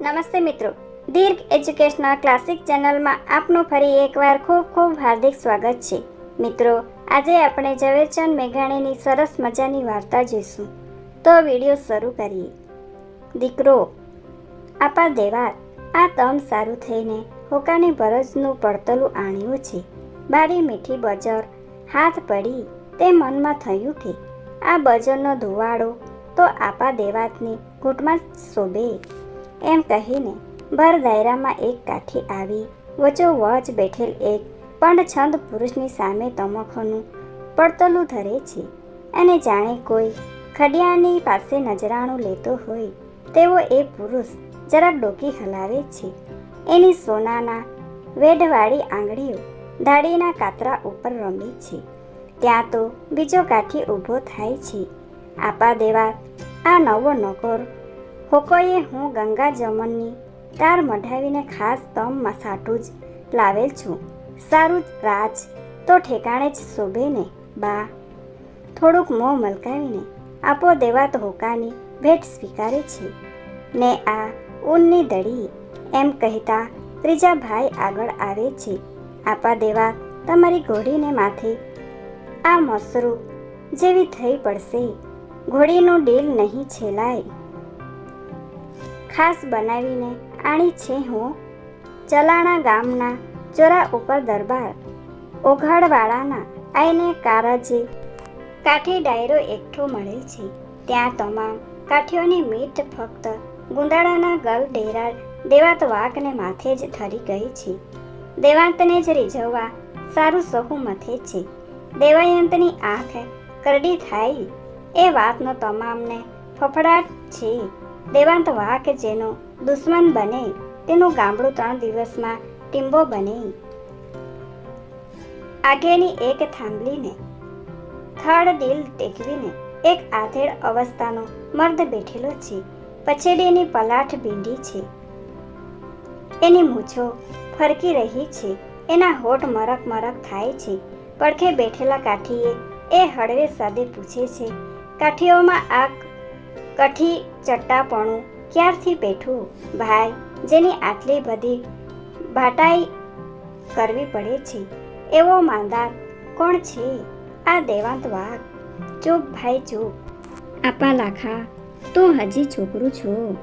નમસ્તે મિત્રો. દીર્ઘ educational classic ચેનલમાં આપનું ફરી એકવાર ખૂબ ખૂબ હાર્દિક સ્વાગત છે. મિત્રો, આજે આપણે ઝવેરચંદ મેઘાણીની સરસ મજાની વાર્તા જોઈશું. તો વીડિયો શરૂ કરીએ. દીકરો, આપા દેવાત આ તમ સારું થઈને હોકાની ભરજનું પડતલું આણ્યું છે. બારી મીઠી બજર, હાથ પડી તે મનમાં થયું કે આ બજરનો ધુવાડો તો આપા દેવાતની ઘૂંટમાં શોભે. એમ કહીને ભર દાયરામાં એક કાઠી આવી વચોવચ બેઠેલ એક પણ છંદ પુરુષની સામે તમખોનું પડતલું ધરે છે. અને જાણે કોઈ ખડિયાની પાસે નજરાણું લેતો હોય, તેવો એ પુરુષ જરાક ડોકી હલાવે છે. એની સોનાના વેઢવાળી આંગળીઓ ધાડીના કાતરા ઉપર રમે છે. ત્યાં તો બીજો કાઠી ઊભો થાય છે. આપા દેવા આ નવો નોકર હોકોએ હું ગંગા જમનની તાર મઢાવીને ખાસ તમ સાટું જ લાવેલ છું. સારું જ રાજ, તો ઠેકાણે જ શોભે ને બા. થોડુંક મોં મલકાવીને આપો દેવા તો હોકાની ભેટ સ્વીકારે છે. ને આ ઊનની દડી એમ કહેતા ત્રીજા ભાઈ આગળ આવે છે. આપા દેવા તમારી ઘોડીને માથે આ મસરૂ જેવી થઈ પડશે. ઘોડીનું ડીલ નહીં છેલાય. ખાસ બનાવીને આણી છે હું. ચલાણા ગામના ચોરા ઉપર દરબાર. ઓઘાડવાળાના આઈને કારાજી. કાઠી ડાયરો એકઠો મળેલ છે. ત્યાં તમામ કાઠીઓની મીઠ ફક્ત ગુંદાળાના ગલ ડેરા દેવાત વાઘને માથે જ ઠરી ગઈ છે. દેવાંતને જ રીઝવવા સારું સહુ મથે છે. દેવાયંતની આંખ કરડી થાય એ વાતનો તમામને ફફડાટ છે. દેવાંત વાઘ જેનો દુશ્મન બને, તેનું ગામડું ત્રણ દિવસમાં ટીંબો બને. આગેની એક થાંભલીને થર્ડ ડીલ ટેકવીને, એક આધેડ અવસ્થાનો મર્દ બેઠેલો છે. પછેડીની પલાઠ બીંડી છે. એની મૂછો ફરકી રહી છે. એના હોઠ મરક મરક થાય છે. પડખે બેઠેલા કાઠીએ એ હળવે સાદે પૂછે છે, કાઠીઓમાં આ કઠી ચટ્ટાપણું ક્યારથી પેઠું? ભાઈ, જેની આટલી બધી ભાટાઈ કરવી પડે છે, એવો માંદાર કોણ છે? આ દેવાંત વાઘ. ચૂપ ભાઈ, ચૂપ. આપા લાખા, તું હજી છોકરું છો.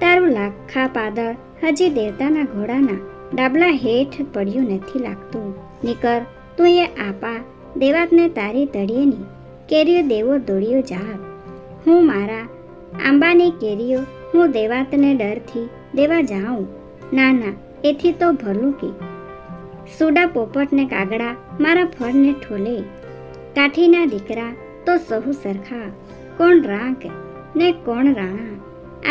તારું લાખા પાદળ હજી દેવતાના ઘોડાના ડાબલા હેઠ પડ્યું નથી લાગતું. નીકર, તું એ આપા દેવાતને તારી તળિયેની કેરીઓ દેવો દોડ્યો જાત. હું મારા આંબાની કેરીઓ, હું દેવાતને ડરથી દેવા જાઉં. ના ના, એથી તો ભલું કે. સુડા પોપટને કાગડા મારા ફળને ઠોલે. કાઠીના દીકરા તો સહુ સરખા. કોણ રાંક ને કોણ રાણા?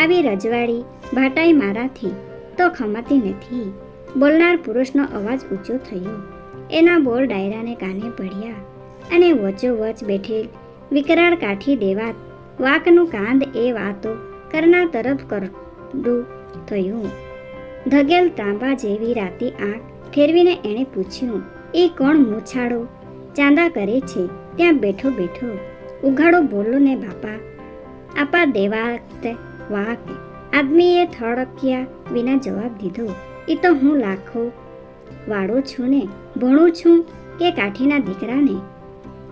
આવી રજવાડી ભાટાઈ મારાથી તો ખમાતી નથી. બોલનાર પુરુષનો અવાજ ઊંચો થયો. એના બોલ ડાયરાને કાને પડ્યા અને વચોવચ બેઠેલ વિકરાળ કાઠી દેવાત વાકનું કાંદ એ વાતો કરના તરફ કરડું થયું. ધગેલ તાંબા જેવી રાતી આંખ ઠેરવીને એણે પૂછ્યું, એ કોણ મૂછાળો? ચાંદા કરે છે, ત્યાં બેઠો બેઠો. ઉઘાડો બોલો ને બાપા. આપા દેવાત વાક આદમીએ થડક્યા વિના જવાબ દીધો એ તો હું લાખો વાળો છું ને, ભણું છું કે કાઠીના દીકરાને?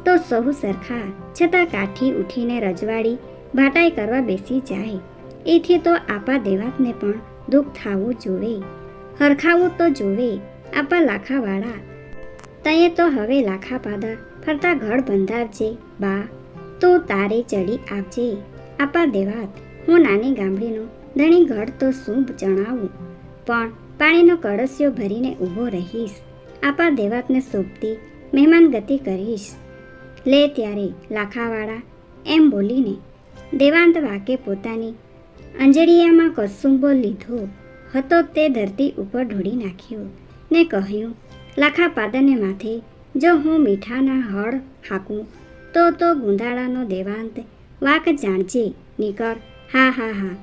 તો સહુ સરખા. છતાં કાઠી ઉઠીને રજવાડી ભાટાઈ કરવા બેસી જાય. એથી તો આપા દેવાતને પણ દુઃખ થાવું જોવે. હરખાવું તો જોવે. આપા લાખાવાળા. તયે તો હવે લાખા પાદર ફરતા ઘર બંધાવજે, બા. તો તારે ચડી આવજે. આપા દેવાત, હું નાની ગામડીનું ધણી ઘર તો શું જણાવું? પણ પાણીનો કળશિયો ભરીને ઊભો રહીશ. આપા દેવાતને સોંપતી મહેમાન ગતિ કરીશ. લે ત્યારે લાખાવાળા એમ બોલીને દેવાંત વાકે પોતાની અંજળિયામાં કસુંબો લીધો. હતો તે ધરતી ઉપર ઢોળી નાખ્યો ને કહ્યું લાખા પાદરને માથે જો હું મીઠાના હળ હાકું, તો તો ગુંદાળાનો દેવાંત વાક જાણજે નીકળ હા હા હા.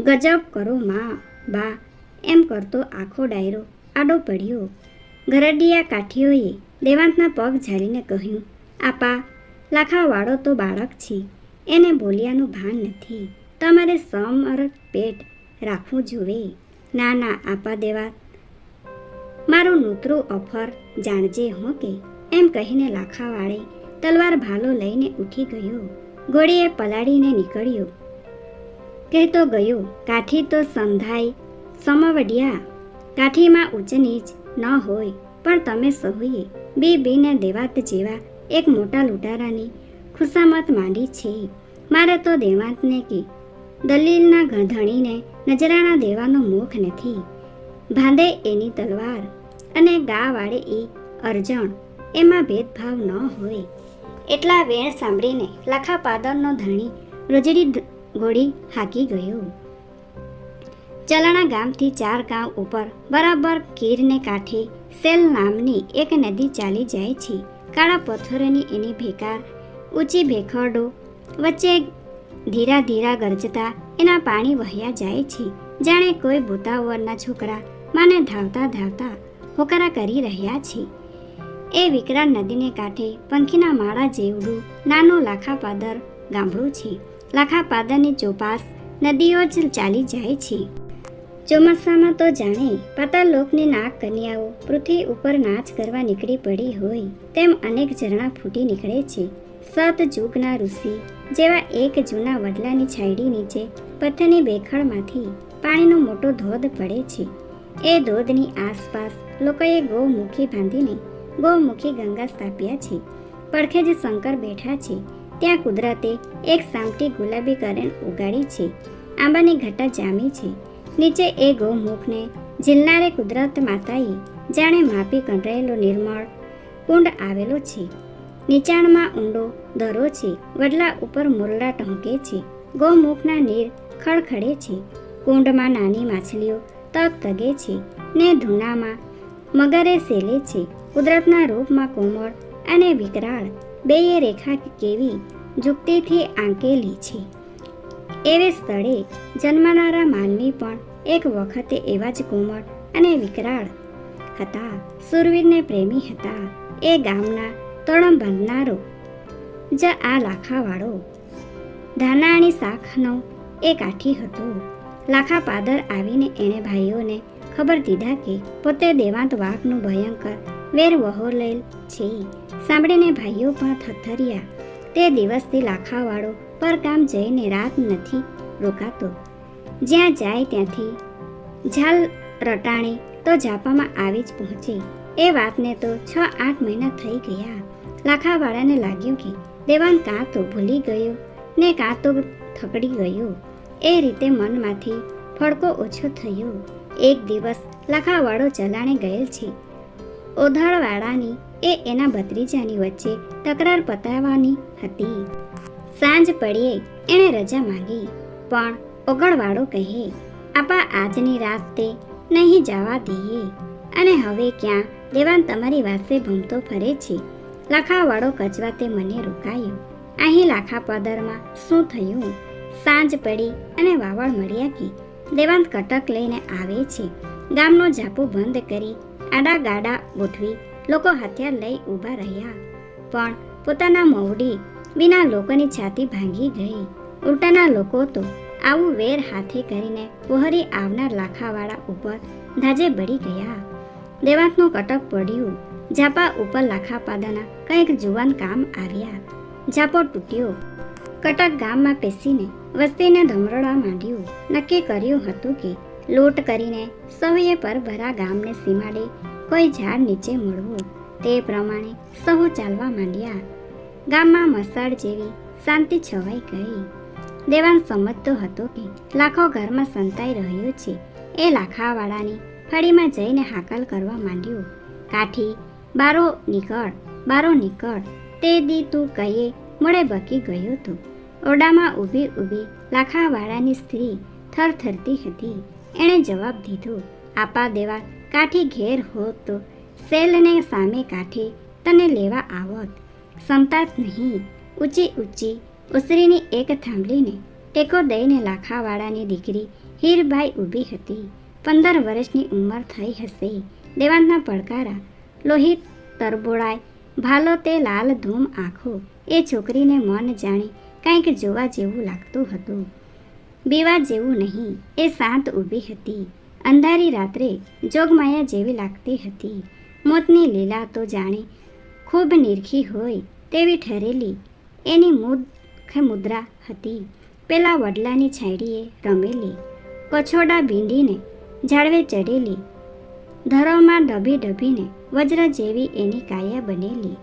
ગજબ કરો માં, બા. એમ કરતો આખો ડાયરો આડો પડ્યો. ગરડિયા કાઠીઓએ દેવાંતના પગ ઝાલીને કહ્યું, આપા, લાખાવાળો તો બાળક છે. એને બોલ્યાનું ભાન નથી. તમારે સમર પેટ રાખવું જોઈએ ના ના, આપા દેવા. મારું નૂતરું ઓફર જાણજે હો કે. એમ કહીને લાખાવાળે તલવાર ભાલો લઈને ઉઠી ગયો. ઘોડીએ પલાળીને નીકળ્યો. કહેતો ગયો, કાઠી તો સંધાય સમવડિયા. કાઠીમાં ઊંચ નીચ ન હોય, પણ તમે સહુએ. બી દેવાંત જેવા એક મોટા લૂંટારાની ખુશામત માંડી છે. મારે તો દેવાતને કે દલીલના ધણીને નજરાણા દેવાનો મુખ નથી. ભાંદે એની તલવાર અને ગા વાળે એ અરજણ, એમાં ભેદભાવ ન હોય. એટલા વેણ સાંભળીને લાખા પાદરનો ધણી રોજડી ગોળી હાકી ગયો. ચલાણા ગામથી ચાર ગામ ઉપર બરાબર કીરને કાંઠે સેલ નામની એક નદી ચાલી જાય છે. કાળા પથ્થરોની એની ભેકાર, ઊંચી ભેખરડો વચ્ચે ધીરા ધીરા ગરજતા એના પાણી વહ્યા જાય છે. જાણે કોઈ ભૂતાવરના છોકરા માને ધાવતા ધાવતા હોકારા કરી રહ્યા છે. એ વિકરાળ નદીને કાંઠે પંખીના માળા જેવડું નાનું લાખા પાદર ગામડું છે. લાખા પાદરની ચોપાસ નદીઓ જ ચાલી જાય છે. ચોમાસામાં તો જાણે પાતાળ લોકની નાગ કન્યાઓ પૃથ્વી ઉપર નાચ કરવા નીકળી પડી હોય તેમ અનેક ઝરણા ફૂટી નીકળે છે. સત જુગના ઋષિ જેવા એક જૂના વડલાની છાયડી નીચે પથ્થરની બેખડમાંથી પાણીનો મોટો ધોધ પડે છે. એ ધોધની આસપાસ લોકોએ ગૌમુખી બાંધીને ગૌમુખી ગંગા સ્થાપ્યા છે. પડખે જ શંકર બેઠા છે. ત્યાં કુદરતે એક સામટી ગુલાબી કરેણ ઉગાડી છે. આંબાની ઘટા જામી છે. નીચે એ ગૌમુખને ઝીલનારે કુદરત માતાએ જાણે માપી કંડરેલો નિર્મળ કુંડ આવેલો છે. નીચાણમાં ઊંડો દરો છે. વડલા ઉપર મોરલા ટહુકે છે. ગૌમુખના નીર ખડખડે છે. કુંડમાં નાની માછલીઓ તગ તગે છે ને ધૂનામાં મગરે સેલે છે. કુદરતના રૂપમાં કોમળ અને વિકરાળ બેય રેખા કેવી જુક્તિથી આંકેલી છે. એવે સ્થળે જન્મનારા માનવી પણ એક વખતે એવા જ કોમળ અને વિકરાળ હતા. સુરવીરને પ્રેમી હતા. એ ગામના તળમ બાંધનારો જ આ લાખાવાળો. ધાનાણી શાખનો એ કાઠી હતો. લાખા પાદર આવીને એણે ભાઈઓને ખબર દીધા કે પોતે દેવાંત વાઘનું ભયંકર વેર વહોલેલ છે. સાંભળીને ભાઈઓ પણ થથરિયા તે દિવસથી લાખાવાળો પર કામ જઈને રાત નથી રોકાતો. જ્યાં જાય ત્યાંથી ઝાલ રટાણે તો જાપામાં આવી જ પહોંચે. એ વાતને તો છ આઠ મહિના થઈ ગયા. લાખાવાળાને લાગ્યું કે દેવાન કાં તો ભૂલી ગયો ને કાં તો થકડી ગયો. એ રીતે મનમાંથી ફડકો ઓછો થયો. એક દિવસ લાખાવાળો ચલાણે ગયેલ છે. ઓધાળવાળાની એ એના ભત્રીજાની વચ્ચે તકરાર પતાવવાની હતી. સાંજ પડીએ એણે રજા માંગી, પણ ઓગળવાળો કહે, આપા આજની રાત તે નહીં જવા દઈએ. અને હવે ક્યાં? દેવાન તમારી વાસે ભૂમતો ફરે છે. લાખાવાળો કચવાતે મને રોકાયો. અહીં લાખા પદરમાં શું થયું? સાંજ પડી અને વાવળ મળ્યા કે દેવાંત કટક લઈને આવે છે. ગામનો ઝાપો બંધ કરી આડા ગાડા ગોઠવી લોકો હથિયાર લઈ ઊભા રહ્યા. પણ પોતાના મોવડી વિના લોકોની છાતી ભાંગી ગઈ. ઉલટાના લોકો તો આવું વેર હાથે કરીને પોહરી આવનાર લાખાવાળા ઉપર ધાજે બળી ગયા. દેવાંતનું કટક પડ્યું. ઝાપા ઉપર લાખાપાદાના કંઈક જુવાન કામ આવ્યા. ઝાપો તૂટ્યો. કટક ગામમાં પેસીને વસ્તીને ધમરડવા માંડ્યું. નક્કી કર્યું હતું કે લૂંટ કરીને સૌએ પરભરા ગામને સીમાડે કોઈ ઝાડ નીચે મળવું તે પ્રમાણે સહુ ચાલવા માંડ્યા. ગામમાં મસાળ જેવી શાંતિ છવાઈ ગઈ. દેવાન સમજતો હતો કે લાખો ઘરમાં સંતાઈ રહ્યો છે. એ લાખાવાળાની ફળીમાં જઈને હાકલ કરવા માંડ્યો. કાઠી, બારો નીકળ બારો નીકળ, તે દી તું કહીએ, મોડે બકી ગયો તું. ઓરડામાં ઊભી ઊભી લાખાવાળાની સ્ત્રી થરથરતી હતી. એણે જવાબ દીધો આપા દેવા કાઠી ઘેર હોત તો સેલને સામે કાઠી તને લેવા આવત. સંતાત નહીં. ઊંચી ઊંચી ઉસરીની એક થાંભલીને ટેકો દઈને લાખાવાળાની દીકરી હીરબાઈ ઊભી હતી. પંદર વર્ષની ઉંમર થઈ હશે. દેવાંતના પડકારા લોહિત તરબોળાય, ભાલો તે લાલ ધૂમ આંખો, એ છોકરીને મન જાણે કંઈક જોવા જેવું લાગતું હતું. બીવા જેવું નહીં, એ શાંત ઊભી હતી. અંધારી રાત્રે જોગમાયા જેવી લાગતી હતી. મોતની લીલા તો જાણે ખૂબ નિરખી હોય તેવી ઠરેલી એની મુખ મુદ્રા હતી. પેલા વડલાની છાંયડીએ રમેલી કછોડા ભીંડીને ઝાડવે ચડેલી ધરોમાં ડબી ડબીને વજ્ર જેવી એની કાયા બનેલી.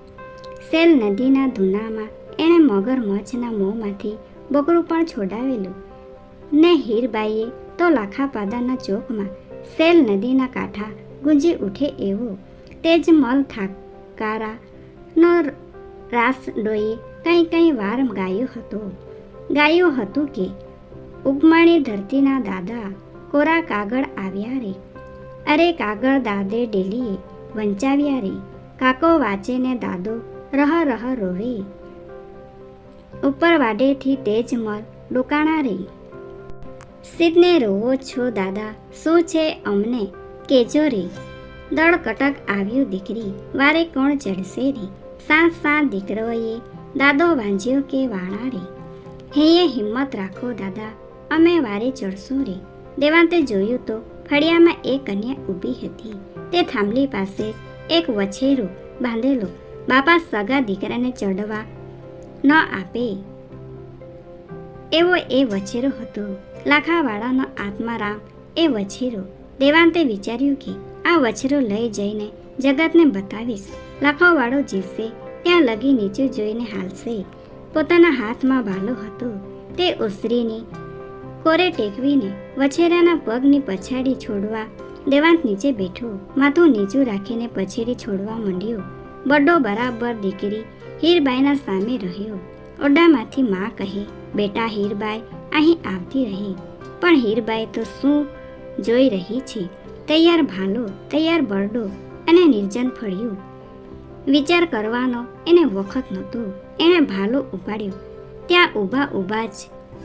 સેલ નદીના ધૂનામાં એણે મગરમચ્છના મોંમાંથી બકરું પણ છોડાવેલું. ને હીરબાઈએ તો લાખાપાદાના ચોકમાં સેલ નદીના કાંઠા ગુંજી ઉઠે એવો. તેજમલ થાકારાનો રાસ ડોએ કંઈ કંઈ વાર ગાયો હતો. ગાયું હતું કે, ઉગમણી ધરતીના દાદા, કોરા કાગળ આવ્યા રે. અરે કાગળ દાદે ડેલીએ વંચાવ્યા રે. કાકો વાંચે ને દાદો, રહ રહ રોવે. ઉપર વાડેથી તેજમલ ડોકાણા રે. સિદ્ધને રોવો છો, દાદા. શું છે અમને? કેજો રે. દળ કટક આવ્યું દીકરી. વારે કોણ ચડશે રે? સાત સાત દીકરોએ દાદો વાંજ્યો કે વાણા રે? હૈયે હિંમત રાખો, દાદા. અમે વારે ચડશું રે. દેવાંતે જોયું તો ફળિયામાં એક કન્યા ઊભી હતી. તે થાંભલી પાસે એક વછેરો બાંધેલો. બાપા સગા દીકરાને ચડવા ન આપે. એવો એ વછેરો હતો. લાખાવાળાનો આત્મારામ એ વછેરો. દેવાંતે વિચાર્યું કે આ વછેરો લઈ જઈને જગતને બતાવીશ. લાખોવાળો જીવશે, ત્યાં લગી નીચું જોઈને હાલશે. પોતાના હાથમાં ભાલો હતો. તે ઉસરીની કોરે ટેકવીને વછેરાના પગની પછાડી છોડવા દેવાંત નીચે બેઠો. માથું નીચું રાખીને પછેડી છોડવા માંડ્યો. બડો બરાબર દીકરી હીરબાઈના સામે રહ્યો. ઓરડામાંથી માં કહે, બેટા હીરબાઈ, અહીં આવતી રહી. પણ હીરબાઈ તો શું જોઈ રહી છે? તૈયાર ભાલો તૈયાર બરડો અને નિર્જન ફળ્યું. વિચાર કરવાનો એને વખત નહોતો. એણે ભાલો ઉપાડ્યો. ત્યાં ઊભા ઊભા જ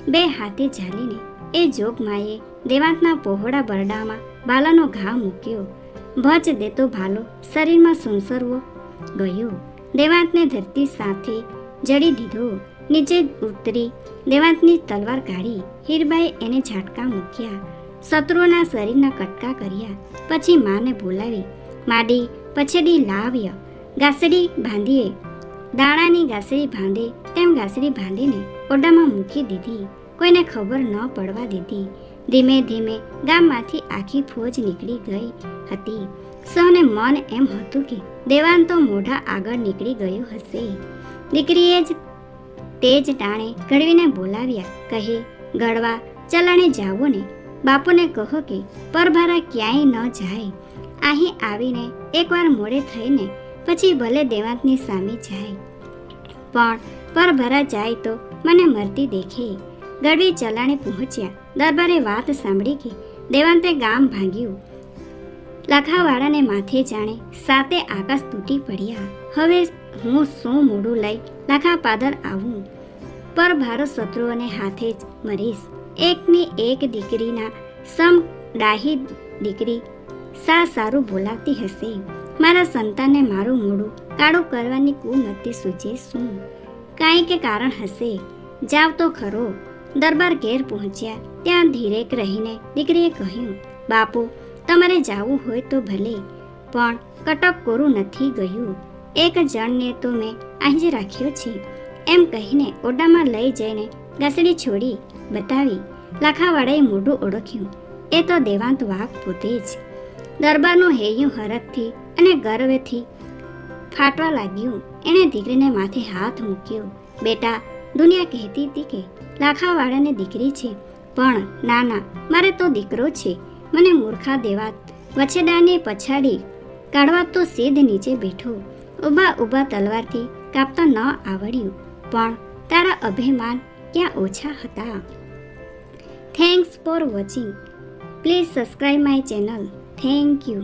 બે હાથે ઝાલીને એ જોગમાએ દેવાંતના પહોળા બરડામાં ભાલાનો ઘા મૂક્યો. ભજ દેતો ભાલો શરીરમાં સુંસરવો ગયો. દેવાંતને ધરતી સાથે જડી દીધો, નીચે ઉતરી દેવાંતની તલવાર કાઢી હીરબાએ એને ઝાટકા મૂક્યા. શત્રુઓના શરીરના કટકા કર્યા. પછી માને બોલાવી, માડી, પછેડી લાવ્ય. ગાસડી બાંધીએ દાણાની ગાસડી બાંધે તેમ ગાસડી બાંધીને ઓરડામાં મૂકી દીધી. કોઈને ખબર ન પડવા દીધી. ધીમે ધીમે ગામમાંથી આખી ફોજ નીકળી ગઈ હતી. સૌને મન એમ હતું કે દેવાન તો મોઢા આગળ નીકળી ગયો હશે. દીકરીએ જ તે જ ટાણે ઘડવીને બોલાવ્યા. કહે, ગળવા, ચલાણે જાવો ને. બાપુને કહો કે, પરભારા ક્યાંય ન જાય. અહીં આવીને એકવાર મોડે થઈને પછી ભલે દેવાંતની સામે જાય. પણ પરભરા જાય તો મને મરતી દેખે. ગળવી ચલાણે પહોંચ્યા. દરબારે વાત સાંભળી કે દેવાંતે ગામ ભાંગ્યું. લખાવાળાને માથે જાણે સાતે આકાશ તૂટી પડ્યા. હવે હું શું મોડું લઈ લખા પાદર આવું? પર ભારત શત્રુઓને હાથે જ મરીશ. એકની એક દીકરીના સમ ડાહી દીકરી સા સારું બોલાવતી હશે. મારા સંતાનને મારું મોડું કાળું કરવાની કુમતી સૂચે શું? કાંઈ કે કારણ હશે? જાવ તો ખરો. દરબાર ઘેર પહોંચ્યા. ત્યાં ધીરેક રહીને દીકરીએ કહ્યું, બાપુ તમારે જવું હોય તો ભલે, પણ કટક કોરું નથી ગયું. એક જણને તો મેં અહીં જ રાખ્યો છે. એમ કહીને ઓડામાં લઈ જઈને ગાસડી છોડી બતાવી. લાખાવાળાએ મોઢું ઓળખ્યું. એ તો દેવાંત વાઘ પોતે જ. દરબારનું હૈયું હરખથી અને ગર્વથી ફાટવા લાગ્યું. એણે દીકરીને માથે હાથ મૂક્યો. બેટા, દુનિયા કહેતી હતી કે લાખાવાળાને દીકરી છે, પણ ના ના, મારે તો દીકરો છે. મને મૂર્ખા દેવાત વછેડાને પછાડી કાઢવા તો સીધ નીચે બેઠો. ઊભા ઊભા તલવારથી કાપતા ન આવડ્યું, પણ તારા અભિમાન ક્યાં ઓછા હતા. Thanks for watching please subscribe my channel thank you